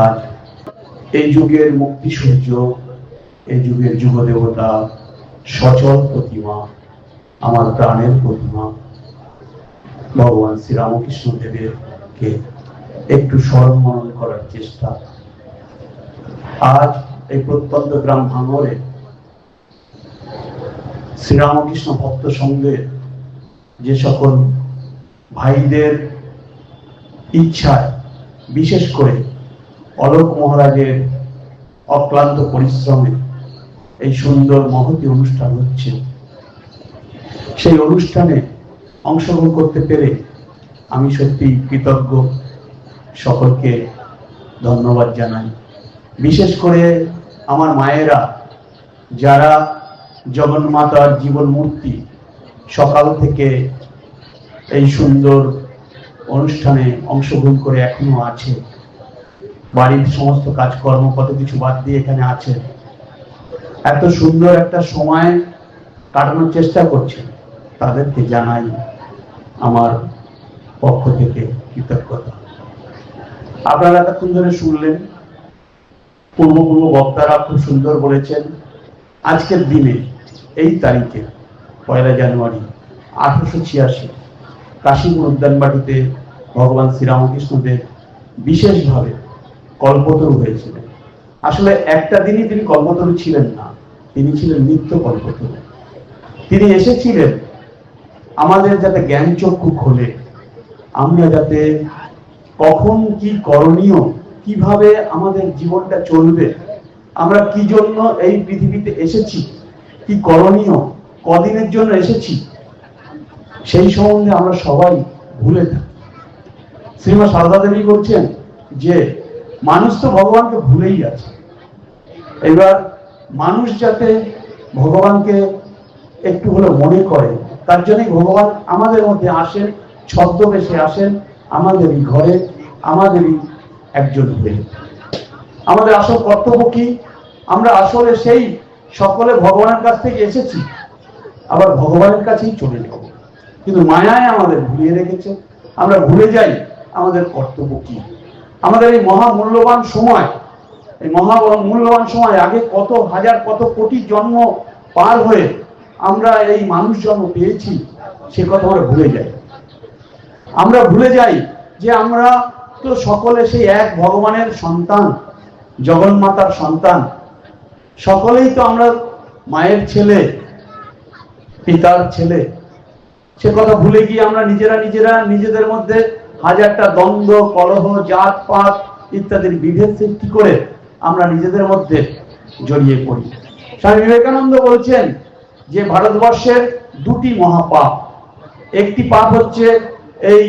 আর এই যুগের মুক্তি সূর্য, এই যুগের যুগ দেবতা সচল প্রতিমা, আমার প্রাণের প্রতিমা। ভগবান শ্রীরামকৃষ্ণ দেবের কে একটু স্মরণ মনন করার চেষ্টা। আজ এই প্রত্যন্ত গ্রাম ভাঙরে শ্রীরামকৃষ্ণ ভক্ত সঙ্গে যে সকল ভাইদের ইচ্ছায়, বিশেষ করে অলোক মহারাজের অক্লান্ত পরিশ্রমে এই সুন্দর মহতি অনুষ্ঠান হচ্ছে। সেই অনুষ্ঠানে অংশগ্রহণ করতে পেরে আমি সত্যি কৃতজ্ঞ। সকলকে ধন্যবাদ জানাই। বিশেষ করে আমার মায়েরা, যারা জগন্মাতার জীবন মূর্তি সকাল থেকে এই সুন্দর অনুষ্ঠানে অংশগ্রহণ করে এখনও আছে। বাড়ির সমস্ত কাজকর্ম, কত কিছু বাদ দিয়ে এখানে আছে। এত সুন্দর একটা সময় কাটানোর চেষ্টা করছে। তাদেরকে জানাই আমার পক্ষ থেকে কৃতজ্ঞতা। আপনারা এতক্ষণ ধরে শুনলেন, পূর্ব পূর্ব বক্তারা খুব সুন্দর বলেছেন, আজকের দিনে এই তারিখে, পয়লা জানুয়ারি, আঠারোশো ছিয়াশি, কাশীপুর উদ্যানবাটিতে ভগবান শ্রীরামকৃষ্ণদেব বিশেষভাবে কল্পতরু হয়েছিলেন। আসলে একটা দিনই তিনি কল্পতরু ছিলেন না, তিনি ছিলেন নিত্য কল্পতরু। তিনি এসেছিলেন, আমাদের যাতে জ্ঞান চক্ষু খোলে, আমরা যাতে কখন কি করণীয়, কীভাবে আমাদের জীবনটা চলবে, আমরা কি জন্য এই পৃথিবীতে এসেছি, কি করণীয়, কদিনের জন্য এসেছি, সেই সম্বন্ধে আমরা সবাই ভুলে থাকি। শ্রীমা সারদা দেবী বলছেন যে মানুষ তো ভগবানকে ভুলেই আছে এবার মানুষ যাতে ভগবানকে একটু হলে মনে করে, তার জন্যই ভগবান আমাদের মধ্যে আসেন, ছদ্মবেশে আসেন, আমাদেরই ঘরে, আমাদেরই একজন হয়ে। আমাদের আসল কর্তব্য কি? আমরা আসলে সেই সকলে ভগবানের কাছ থেকে এসেছি, আবার ভগবানের কাছেই চলে যাব। কিন্তু মায়ায় আমাদের ভুলিয়ে রেখেছে। আমরা ভুলে যাই আমাদের কর্তব্য কি। আমাদের এই মহা মূল্যবান সময়, এই মহা মূল্যবান সময় আগে কত হাজার, কত কোটি জন্ম পার হয়ে আমরা এই মানুষ জন্ম পেয়েছি, সে কথা আমরা ভুলে যাই। আমরা ভুলে যাই যে আমরা তো সকলে সেই এক ভগবানের সন্তান জগন্মাতার সন্তান। সকলেই তো আমরা মায়ের ছেলে, পিতার ছেলে। সে কথা ভুলে গিয়ে আমরা নিজেরা নিজেরা নিজেদের মধ্যে হাজারটা দ্বন্দ্ব, কলহ, জাত, পাত ইত্যাদির বিভেদ সৃষ্টি করে আমরা নিজেদের মধ্যে জড়িয়ে পড়ি। স্বামী বিবেকানন্দ বলছেন যে ভারতবর্ষের দুটি মহাপাপ। একটি পাপ হচ্ছে এই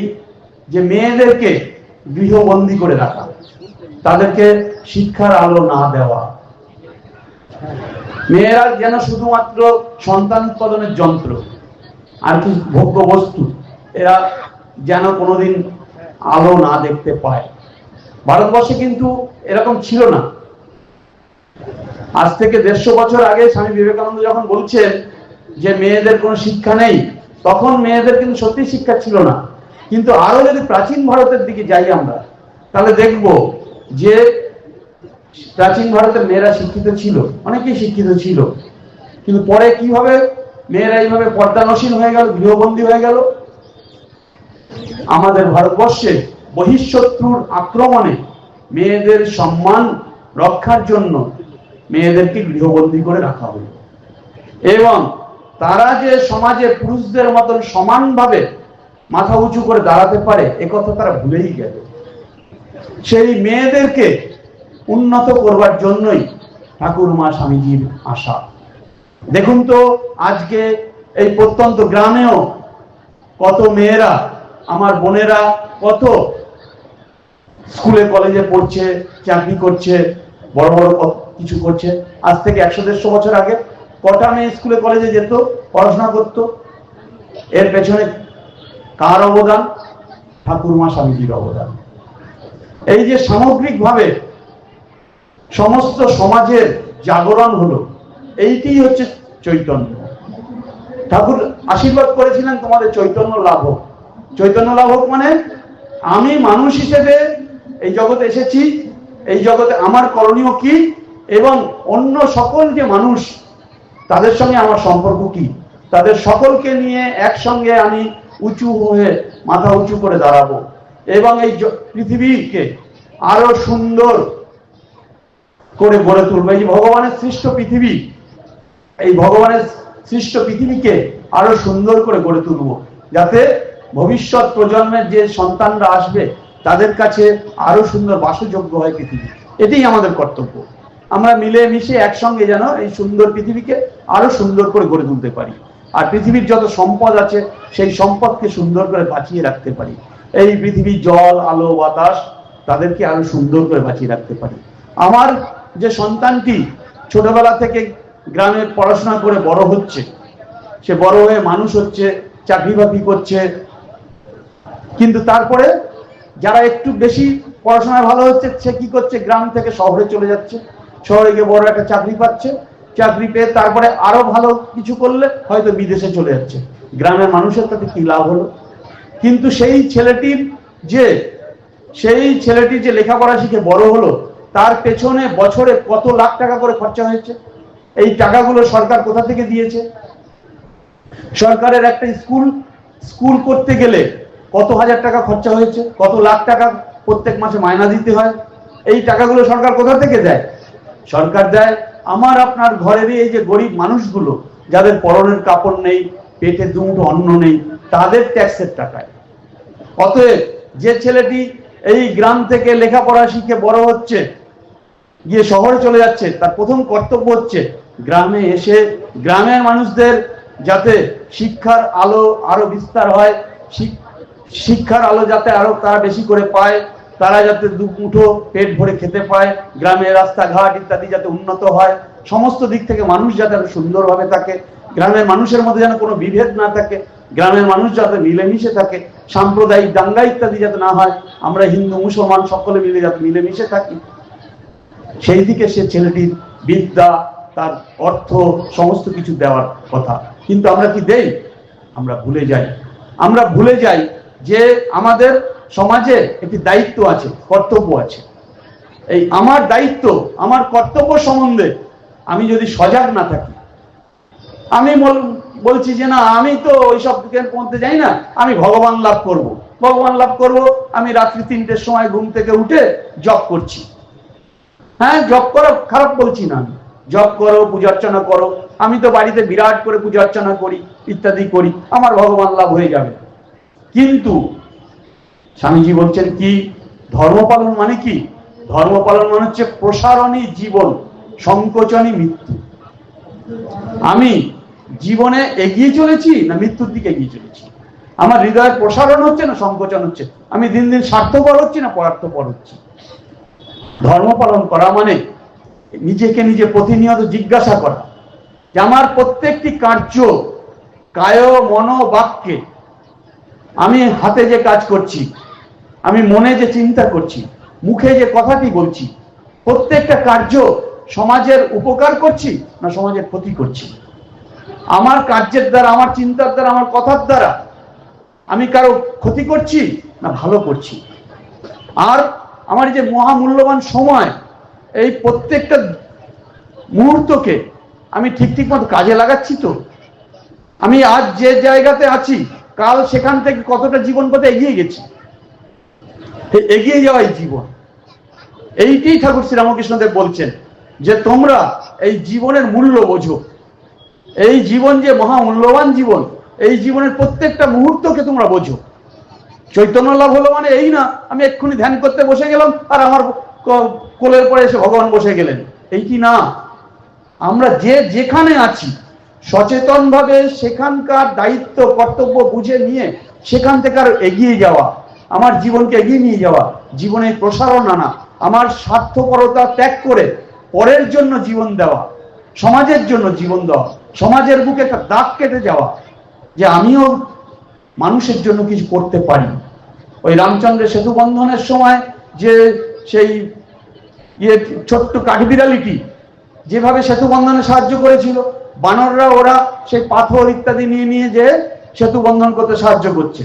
যে মেয়েদেরকে গৃহবন্দী করে রাখা, তাদেরকে শিক্ষার আলো না দেওয়া। মেয়েরা যেন শুধুমাত্র সন্তান উৎপাদনের যন্ত্র, আর কি ভোগ্য বস্তু এরা যেন কোনোদিন আলো না দেখতে পায়। ভারতবর্ষে কিন্তু এরকম ছিল না। আজ থেকে দেড়শো বছর আগে স্বামী বিবেকানন্দ যখন বলছেন যে মেয়েদের কোনো শিক্ষা নেই, তখন মেয়েদের কিন্তু সত্যি শিক্ষা ছিল না। কিন্তু আরও যদি প্রাচীন ভারতের দিকে যাই আমরা, তাহলে দেখব যে প্রাচীন ভারতের মেয়েরা শিক্ষিত ছিল, অনেকেই শিক্ষিত ছিল। কিন্তু পরে কীভাবে মেয়েরা এইভাবে পর্দানসীন হয়ে গেল, গৃহবন্দী হয়ে গেল? আমাদের ভারতবর্ষে বহিঃশত্রুর আক্রমণে মেয়েদের সম্মান রক্ষার জন্য মেয়েদেরকে গৃহবন্দী করে রাখা হলো এবং তারা যে সমাজে পুরুষদের মতন সমানভাবে মাথা উঁচু করে দাঁড়াতে পারে একথা তারা ভুলেই গেল। সেই মেয়েদেরকে উন্নত করবার জন্যই ঠাকুর মা স্বামীজির আশা। দেখুন তো, আজকে এই প্রত্যন্ত গ্রামেও কত মেয়েরা আমার বোনেরা কত স্কুলে, কলেজে পড়ছে, চাকরি করছে, বড় বড় কিছু করছে। আজ থেকে একশো দেড়শো বছর আগে কটা মেয়ে স্কুলে, কলেজে যেত, পড়াশোনা করতো? এর পেছনে কার অবদান? ঠাকুরমা স্বামীজির অবদান। এই যে সামগ্রিকভাবে সমস্ত সমাজের জাগরণ হলো এইটি হচ্ছে চৈতন্য। ঠাকুর আশীর্বাদ করেছিলেন তোমাদের চৈতন্য লাভ হোক চৈতন্য লাভ হোক মানে আমি মানুষ হিসেবে এই জগতে এসেছি, এই জগতে আমার করণীয় কি এবং অন্য সকল যে মানুষ, তাদের সঙ্গে আমার সম্পর্ক কি? তাদের সকলকে নিয়ে একসঙ্গে আমি উঁচু হয়ে মাথা উঁচু করে দাঁড়াবো এবং এই পৃথিবীকে আরও সুন্দর করে গড়ে তুলবো। এই ভগবানের সৃষ্ট পৃথিবী, এই ভগবানের সৃষ্ট পৃথিবীকে আরও সুন্দর করে গড়ে তুলবো। যাতে ভবিষ্যৎ প্রজন্মের যে সন্তানরা আসবে, তাদের কাছে আরও সুন্দর বাসযোগ্য হয় পৃথিবী। এটাই আমাদের কর্তব্য। আমরা মিলে মিশে একসঙ্গে যেন এই সুন্দর পৃথিবীকে আরও সুন্দর করে গড়ে তুলতে পারি। আর পৃথিবীর যত সম্পদ আছে, সেই সম্পদকে সুন্দর করে বাঁচিয়ে রাখতে পারি। এই পৃথিবীর জল, আলো, বাতাস, তাদেরকে আরও সুন্দর করে বাঁচিয়ে রাখতে পারি। আমার যে সন্তানটি ছোটবেলা থেকে গ্রামে পড়াশোনা করে বড় হচ্ছে, সে বড় হয়ে মানুষ হচ্ছে, চাকরি বাকরি করছে কিন্তু তারপরে যারা একটু বেশি পড়াশোনায় ভালো হচ্ছে, সে কি করছে? গ্রাম থেকে শহরে চলে যাচ্ছে। শহরে গিয়ে বড় একটা চাকরি পাচ্ছে। চাকরি পেয়ে তারপরে আরও ভালো কিছু করলে হয়তো বিদেশে চলে যাচ্ছে। গ্রামের মানুষের তাতে কি লাভ হলো? কিন্তু সেই ছেলেটির যে, সেই ছেলেটি যে লেখাপড়া শিখে বড় হলো, তার পেছনে বছরে কত লাখ টাকা করে খরচা হয়েছে? এই টাকাগুলো সরকার কোথা থেকে দিয়েছে? সরকারের একটা স্কুল স্কুল করতে গেলে কত হাজার টাকা খরচা হয়েছে, কত লাখ টাকা প্রত্যেক মাসে মায়না দিতে হয়, এই টাকাগুলো সরকার কোথা থেকে দেয়? সরকার দেয় আমার আপনার ঘরেরই এই যে গরিব মানুষগুলো, যাদের পরনের কাপড় নেই, পেটে দুমুঠো অন্ন নেই, তাদের ট্যাক্সের টাকায়। অতএব যে ছেলেটি এই গ্রাম থেকে লেখাপড়া শিখে বড় হচ্ছে, গিয়ে শহরে চলে যাচ্ছে, তার প্রথম কর্তব্য হচ্ছে গ্রামে এসে, গ্রামের মানুষদের যাতে শিক্ষার আলো আরও বিস্তার হয় শিক- শিক্ষার আলো যাতে আরও তারা বেশি করে পায়, তারা যাতে দু মুঠো পেট ভরে খেতে পায়, গ্রামের রাস্তাঘাট ইত্যাদি যাতে উন্নত হয়, সমস্ত দিক থেকে মানুষ যাতে সুন্দরভাবে থাকে, গ্রামের মানুষের মধ্যে যেন কোনো বিভেদ না থাকে, গ্রামের মানুষ যাতে মিলেমিশে থাকে, সাম্প্রদায়িক দাঙ্গা ইত্যাদি যাতে না হয়, আমরা হিন্দু, মুসলমান সকলে মিলে যাতে মিলেমিশে থাকি। সেই দিকে সে ছেলেটির বিদ্যা, তার অর্থ, সমস্ত কিছু দেওয়ার কথা। কিন্তু আমরা কি দেই? আমরা ভুলে যাই। আমরা ভুলে যাই যে আমাদের সমাজে একটি দায়িত্ব আছে, কর্তব্য আছে। এই আমার দায়িত্ব, আমার কর্তব্য সম্বন্ধে আমি যদি সজাগ না থাকি, আমি বল- বলছি যে না, আমি তো ওইসব মধ্যে যাই না, আমি ভগবান লাভ করব। ভগবান লাভ করব, আমি রাত্রি তিনটের সময় ঘুম থেকে উঠে জপ করছি। হ্যাঁ জপ করো খারাপ বলছি না আমি। জপ করো, পূজা অর্চনা করো। আমি তো বাড়িতে বিরাট করে পূজা অর্চনা করি, ইত্যাদি করি। আমার ভগবান লাভ হয়ে যাবে। কিন্তু স্বামীজি বলছেন কি? ধর্ম পালন মানে কি? ধর্ম পালন মানে হচ্ছে প্রসারণী জীবন, সংকোচনী মৃত্যু। আমি জীবনে এগিয়ে চলেছি না মৃত্যুর দিকে এগিয়ে চলেছি? আমার হৃদয়ের প্রসারণ হচ্ছে না সংকোচন হচ্ছে? আমি দিন দিন স্বার্থপর হচ্ছি না পরার্থপর হচ্ছি? ধর্ম পালন করা মানে নিজেকে নিজে প্রতিনিয়ত জিজ্ঞাসা করা। যে আমার প্রত্যেকটি কার্য কায় মন বাক্যে আমি হাতে যে কাজ করছি, আমি মনে যে চিন্তা করছি, মুখে যে কথাটি বলছি, প্রত্যেকটা কার্য সমাজের উপকার করছি না সমাজের ক্ষতি করছি? আমার কার্যের দ্বারা, আমার চিন্তার দ্বারা, আমার কথার দ্বারা আমি কারও ক্ষতি করছি না ভালো করছি? আর আমার যে মহামূল্যবান সময়, এই প্রত্যেকটা মুহূর্তকে আমি ঠিক ঠিক মতো কাজে লাগাচ্ছি তো? আমি আজ যে জায়গাতে আছি কাল সেখান থেকে কতটা জীবন পথে এগিয়ে গেছি? এগিয়ে যাওয়াই জীবন। এইটাই ঠাকুর শ্রীরামকৃষ্ণদেব বলছেন যে তোমরা এই জীবনের মূল্য বোঝো। এই জীবন যে মহা মূল্যবান জীবন, এই জীবনের প্রত্যেকটা মুহূর্তকে তোমরা বোঝো। চৈতন্য লাভ হলো মানে এই না, আমি এক্ষুনি ধ্যান করতে বসে গেলাম আর আমার কোলের পরে এসে ভগবান বসে গেলেন। এই কি না? আমরা যে যেখানে আছি সচেতন ভাবে সেখানকার দায়িত্ব, কর্তব্য বুঝে নিয়ে সেখান থেকে আর এগিয়ে যাওয়া, আমার জীবনকে এগিয়ে নিয়ে যাওয়া, জীবনের প্রসারণ আনা, আমার স্বার্থপরতা ত্যাগ করে পরের জন্য জীবন দেওয়া, সমাজের জন্য জীবন দেওয়া, সমাজের বুকে একটা দাগ কেটে যাওয়া, যে আমিও মানুষের জন্য কিছু করতে পারি। ওই রামচন্দ্রের সেতু বন্ধনের সময় যে সেই ইয়ে ছোট্ট কাঠবিড়ালিটি, যেভাবে সেতু বন্ধনে সাহায্য করেছিল বানররা ওরা সেই পাথর ইত্যাদি নিয়ে নিয়ে যে সেতু বন্ধন করতে সাহায্য করছে।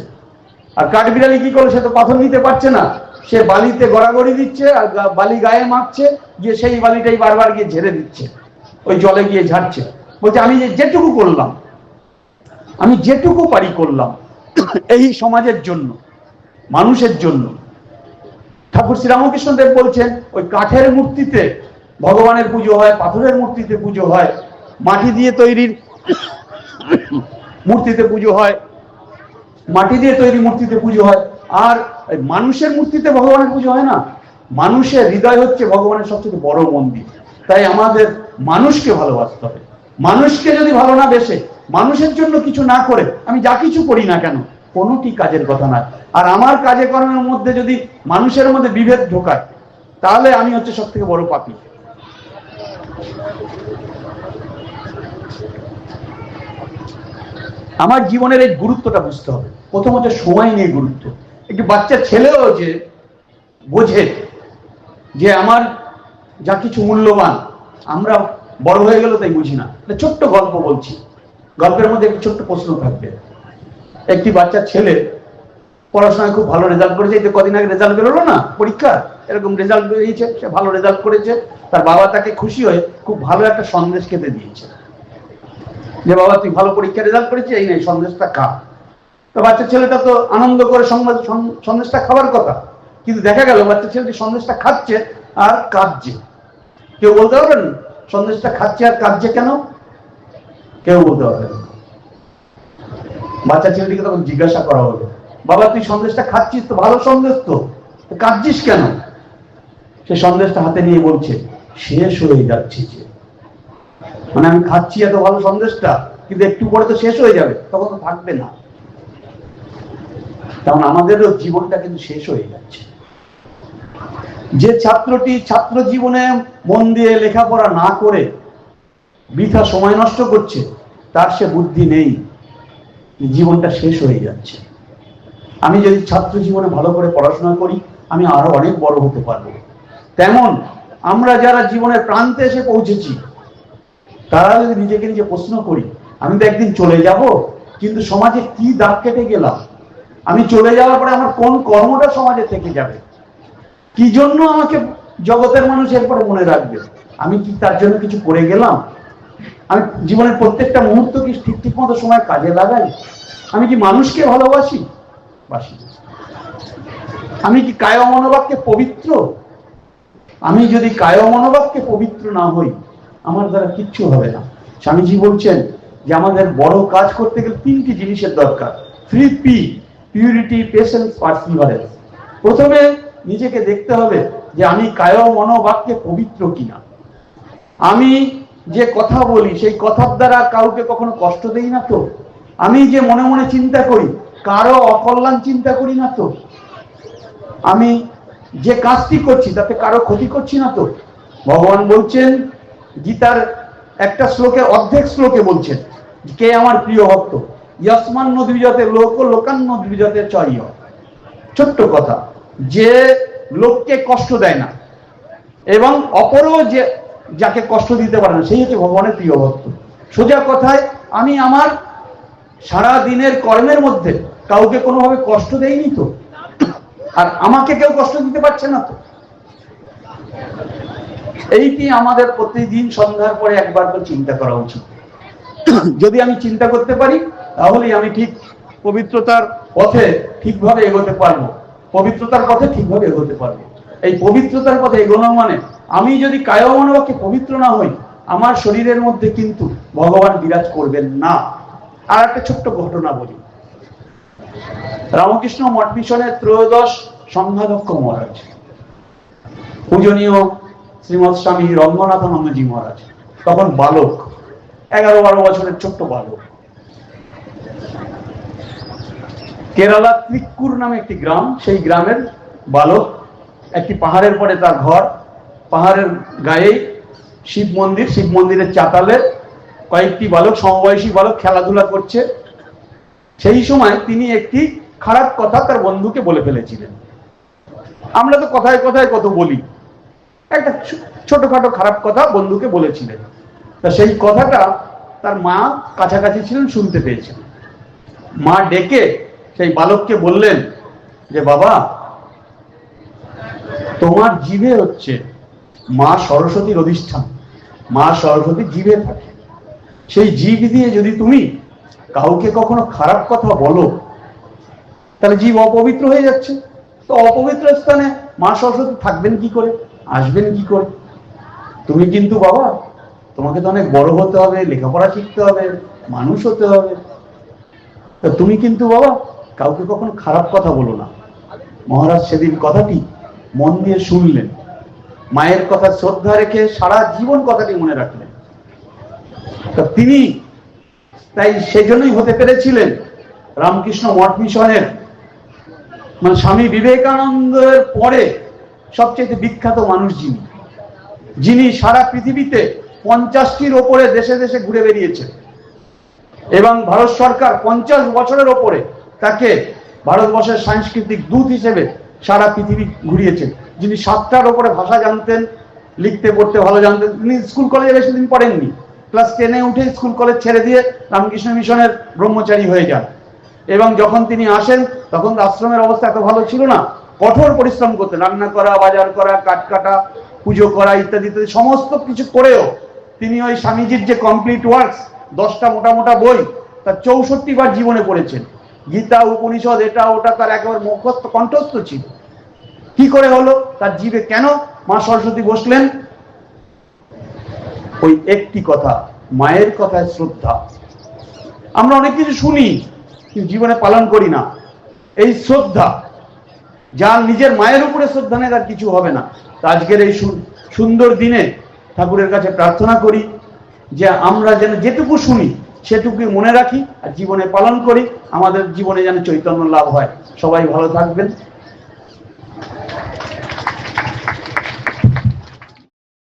আর কাঠবিড়ালি কি করল সে তো পাথর নিতে পারছে না? সে বালিতে গড়াগড়ি দিচ্ছে আর বালি গায়ে মাখছে, গিয়ে সেই বালিটাই বারবার গিয়ে ঝেড়ে দিচ্ছে। ওই জলে গিয়ে ঝাড়ছে। বলছে, আমি যে যেটুকু করলাম, আমি যেটুকু পারি করলাম, এই সমাজের জন্য, মানুষের জন্য। ঠাকুর শ্রীরামকৃষ্ণ দেব বলছেন, ওই কাঠের মূর্তিতে ভগবানের পুজো হয়, পাথরের মূর্তিতে পুজো হয় মাটি দিয়ে তৈরির মূর্তিতে পুজো হয়। মাটি দিয়ে তৈরি মূর্তিতে পুজো হয়। আর মানুষের মূর্তিতে ভগবানের পুজো হয় না। মানুষের হৃদয় হচ্ছে ভগবানের সবচেয়ে বড় মন্দির। তাই আমাদের মানুষকে ভালোবাসতে হবে। মানুষকে যদি ভালো না বেসে মানুষের জন্য কিছু না করে, আমি যা কিছু করি না কেন, কোনোটি কাজের কথা নয় আর আমার কাজে কর্মের মধ্যে যদি মানুষের মধ্যে বিভেদ ঢোকায়, তাহলে আমি হচ্ছে সব থেকে বড় পাপী। আমার জীবনের এই গুরুত্বটা বুঝতে হবে। প্রথম হচ্ছে সময় নিয়ে গুরুত্ব। একটি বাচ্চা ছেলেও যে বোঝে যে আমার যা কিছু মূল্যবান, আমরা বড় হয়ে গেল তাই বুঝি না। ছোট্ট গল্প বলছি। গল্পের মধ্যে একটি ছোট্ট প্রশ্ন থাকবে। একটি বাচ্চা ছেলে পড়াশোনায় খুব ভালো রেজাল্ট করেছে এই যে কদিন আগে রেজাল্ট বেরোলো না পরীক্ষা এরকম রেজাল্ট বেরিয়েছে, সে ভালো রেজাল্ট করেছে, তার বাবা তাকে খুশি হয়ে খুব ভালো একটা সন্দেশ খেতে দিয়েছে। যে বাবা, তুই ভালো পরীক্ষা রেজাল্ট করেছিস, এই নেই সন্দেশটা খা। তো বাচ্চা ছেলেটা তো আনন্দ করে সংবাদ সন্দেশটা খাওয়ার কথা। কিন্তু দেখা গেল, বাচ্চা ছেলেটি সন্দেশটা খাচ্ছে আর কাঁদছে। কেউ বলতে পারবেন সন্দেশটা খাচ্ছে আর কাঁদছে কেন? কেউ বলতে পারবেন বাচ্চা ছেলেটিকে তখন জিজ্ঞাসা করা হলো, বাবা, তুই সন্দেশটা খাচ্ছিস তো? ভালো সন্দেশ তো? কাঁদছিস কেন? সে সন্দেশটা হাতে নিয়ে বলছে, শেষ হয়ে যাচ্ছে মানে আমি খাচ্ছি এত ভালো সন্দেশটা, কিন্তু একটু পরে তো শেষ হয়ে যাবে, তখন তো থাকবে না। তেমন আমাদেরও জীবনটা কিন্তু শেষ হয়ে যাচ্ছে। যে ছাত্রটি ছাত্র জীবনে মন দিয়ে লেখাপড়া না করে বৃথা সময় নষ্ট করছে, তার সে বুদ্ধি নেই। জীবনটা শেষ হয়ে যাচ্ছে। আমি যদি ছাত্র জীবনে ভালো করে পড়াশোনা করি, আমি আরও অনেক বড় হতে পারব। তেমন আমরা যারা জীবনের প্রান্তে এসে পৌঁছেছি তারা যদি নিজেকে নিজে প্রশ্ন করি, আমি তো একদিন চলে যাব, কিন্তু সমাজে কি দাগ কেটে গেলাম? আমি চলে যাওয়ার পরে আমার কোন কর্মটা সমাজে থেকে যাবে? কি জন্য আমাকে জগতের মানুষ এরপরে মনে রাখবে? আমি কি তার জন্য কিছু করে গেলাম? আমি জীবনের প্রত্যেকটা মুহূর্ত কি ঠিক ঠিক মতো সময় কাজে লাগাই? আমি কি মানুষকে ভালোবাসি? বাসি। আমি কি কায় মনোবাক্যে পবিত্র? আমি যদি কায় মনোবাক্যে পবিত্র না হই আমার দ্বারা কিচ্ছু হবে না। স্বামীজি বলছেন যে আমাদের বড় কাজ করতে গেলে তিনটি জিনিসের দরকার। Three P purity patience perseverance প্রথমে নিজেকে দেখতে হবে যে আমি কায় মনোবাক্যে পবিত্র কিনা। আমি যে কথা বলি, সেই কথার দ্বারা কাউকে কখনো কষ্ট দেই না তো? আমি যে মনে মনে চিন্তা করি, কারও অকল্যাণ চিন্তা করি না তো? আমি যে কাজটি করছি, তাতে কারও ক্ষতি করছি না তো? ভগবান বলছেন গীতার একটা শ্লোকের অর্ধেক শ্লোকে বলছেন, কে আমার প্রিয় ভক্ত? ইয়সমান নদীবিজতে লোক লোকান নদীবিজতে চয়। ছোট্ট কথা, যে লোককে কষ্ট দেয় না, এবং অপরও যে, যাকে কষ্ট দিতে পারে না, সেই হচ্ছে ভগবানের প্রিয় ভক্ত। সোজা কথায়, আমি আমার সারা দিনের কর্মের মধ্যে কাউকে কোনোভাবে কষ্ট দেয়নি তো? আর আমাকে কেউ কষ্ট দিতে পারছে না তো? এইটি আমাদের প্রতিদিন সন্ধ্যার পরে একবার করে চিন্তা করা উচিত। যদি আমি চিন্তা করতে পারি তাহলেই আমি ঠিক পবিত্রতার পথে ঠিকভাবে এগোতে পারব। পবিত্রতার পথে ঠিকভাবে এগোতে পারব। এই পবিত্রতার পথে এগোনো মানে আমি যদি কায় মনোবাক্যে পবিত্র না হই, আমার শরীরের মধ্যে কিন্তু ভগবান বিরাজ করবেন না। আর একটা ছোট্ট ঘটনা বলি। রামকৃষ্ণ মঠ মিশনের ত্রয়োদশ সংঘাধ্যক্ষ মহারাজ। পূজনীয় শ্রীমৎ স্বামী রঙ্গনাথানন্দজি মহারাজ, তখন বালক এগারো বারো বছরের ছোট্ট বালক। কেরালা ত্রিক্কুর নামে একটি গ্রাম, সেই গ্রামের বালক, একটি পাহাড়ের পরে তার ঘর, পাহাড়ের গায়ে শিব মন্দির, শিব মন্দিরের চাতালে কয়েকটি বালক, সমবয়সী বালক খেলাধুলা করছে। সেই সময় তিনি একটি খারাপ কথা তার বন্ধুকে বলে ফেলেছিলেন। আমরা তো কথায় কথায় কত বলি। একটা ছোটখাটো খারাপ কথা বন্ধুকে বলেছিলেন। তা সেই কথাটা তার মা কাছাকাছি ছিলেন, শুনতে পেয়েছেন। মা ডেকে সেই বালককে বললেন যে, বাবা, তোমার জীবে হচ্ছে মা সরস্বতীর অধিষ্ঠান। মা সরস্বতী জিভে থাকে। সেই জীব দিয়ে যদি তুমি কাউকে কখনো খারাপ কথা বলো, তাহলে জীব অপবিত্র হয়ে যাচ্ছে। তো অপবিত্র স্থানে মা সরস্বতী থাকবেন কি করে? আসবেন কি করে? তুমি কিন্তু বাবা, তোমাকে তো অনেক বড় হতে হবে, লেখাপড়া শিখতে হবে, মানুষ হতে হবে। তা তুমি কিন্তু বাবা, কাউকে কখনো খারাপ কথা বলো না। মহারাজ সেদিন কথাটি মন দিয়ে শুনলেন। মায়ের কথা শ্রদ্ধা রেখে সারা জীবন কথাটি মনে রাখলেন। তা তিনি তাই সেজন্যই হতে পেরেছিলেন রামকৃষ্ণ মঠ মিশনের। মানে স্বামী বিবেকানন্দের পরে সবচেয়ে বিখ্যাত মানুষ যিনি। যিনি সারা পৃথিবীতে পঞ্চাশটির ওপরে দেশে দেশে ঘুরে বেরিয়েছেন এবং ভারত সরকার পঞ্চাশ বছরের ওপরে তাকে ভারতবর্ষের সাংস্কৃতিক দূত হিসেবে সারা পৃথিবী ঘুরিয়েছেন। যিনি সাতটার ওপরে ভাষা জানতেন, লিখতে, পড়তে ভালো জানতেন। তিনি স্কুল কলেজে বেশি দিন পড়েননি। ক্লাস টেনে উঠে স্কুল কলেজ ছেড়ে দিয়ে রামকৃষ্ণ মিশনের ব্রহ্মচারী হয়ে যান। এবং যখন তিনি আসেন, তখন আশ্রমের অবস্থা এত ভালো ছিল না। কঠোর পরিশ্রম করতে রান্না করা, বাজার করা, কাঠ কাটা, পুজো করা ইত্যাদি ইত্যাদি, সমস্ত কিছু করেও তিনি ওই স্বামীজির যে কমপ্লিট ওয়ার্কস দশটা মোটা মোটা বই, তার চৌষট্টি বার জীবনে পড়েছেন। গীতা, উপনিষদ, এটা, ওটা, তার একেবারে মুখস্থ, কণ্ঠস্থ ছিল। কি করে হলো? তার জীবে কেন মা সরস্বতী বসলেন? ওই একটি কথা, মায়ের কথায় শ্রদ্ধা। আমরা অনেক কিছু শুনি, কিন্তু জীবনে পালন করি না। এই শ্রদ্ধা যার নিজের মায়ের উপরে শ্রদ্ধা নেই, তার কিছু হবে না। তো আজকের এই সুন্দর দিনে ঠাকুরের কাছে প্রার্থনা করি যে আমরা যেন যেটুকু শুনি সেটুকু মনে রাখি আর জীবনে পালন করি। আমাদের জীবনে যেন চৈতন্য লাভ হয়। সবাই ভালো থাকবেন।